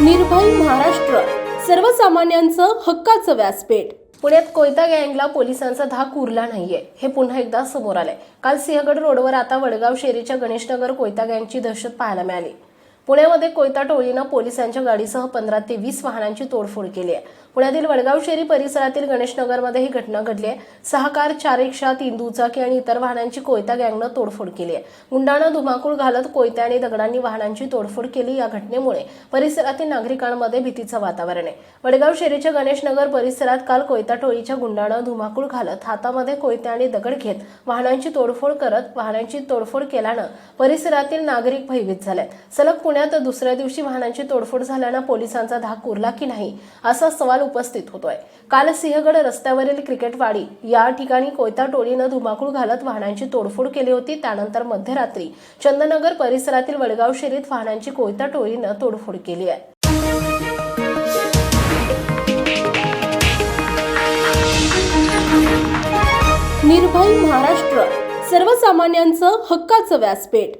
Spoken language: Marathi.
निर्भय महाराष्ट्र सर्वसामान्यांचं हक्काचं व्यासपीठ. पुण्यात कोयता गँगला पोलिसांचा धाक उरला नाहीये. हे पुन्हा एकदा समोर आलंय. काल सिंहगड रोडवर आता वडगाव शेरीच्या गणेशनगर कोयता गँगची दहशत पाहायला मिळाली. पुण्यामध्ये कोयता टोळीनं पोलिसांच्या गाडीसह पंधरा ते वीस वाहनांची तोडफोड केली आहे. पुण्यातील वडगाव शेरी परिसरातील गणेशनगरमध्ये ही घटना घडली आहे. सहा कार चार रिक्षा तीन दुचाकी आणि इतर वाहनांची कोयता गँगनं तोडफोड केली आहे. गुंडानं धुमाकूळ घालत कोयत्या आणि दगडांनी वाहनांची तोडफोड केली या घटनेमुळे परिसरातील नागरिकांमध्ये भीतीचं वातावरण आहे. वडगाव शेरीच्या गणेशनगर परिसरात काल कोयता टोळीच्या गुंडानं धुमाकूळ घालत हातामध्ये कोयत्या आणि दगड घेत वाहनांची तोडफोड करत वाहनांची तोडफोड केल्यानं परिसरातील नागरिक भयभीत झाले सलग पुणे पुण्यात दुसऱ्या दिवशी वाहनांची तोडफोड झाल्यानं पोलिसांचा धाक उरला की नाही असा सवाल उपस्थित होतोय. काल सिंहगड रस्त्यावरील क्रिकेटवाडी या ठिकाणी कोयता टोळीनं धुमाकूळ घालत वाहनांची तोडफोड केली होती. त्यानंतर मध्यरात्री चंदनगर परिसरातील वडगाव शेरीत वाहनांची कोयता टोळीनं तोडफोड केली आहे. निर्भय महाराष्ट्र सर्वसामान्यांचं हक्काचं व्यासपीठ.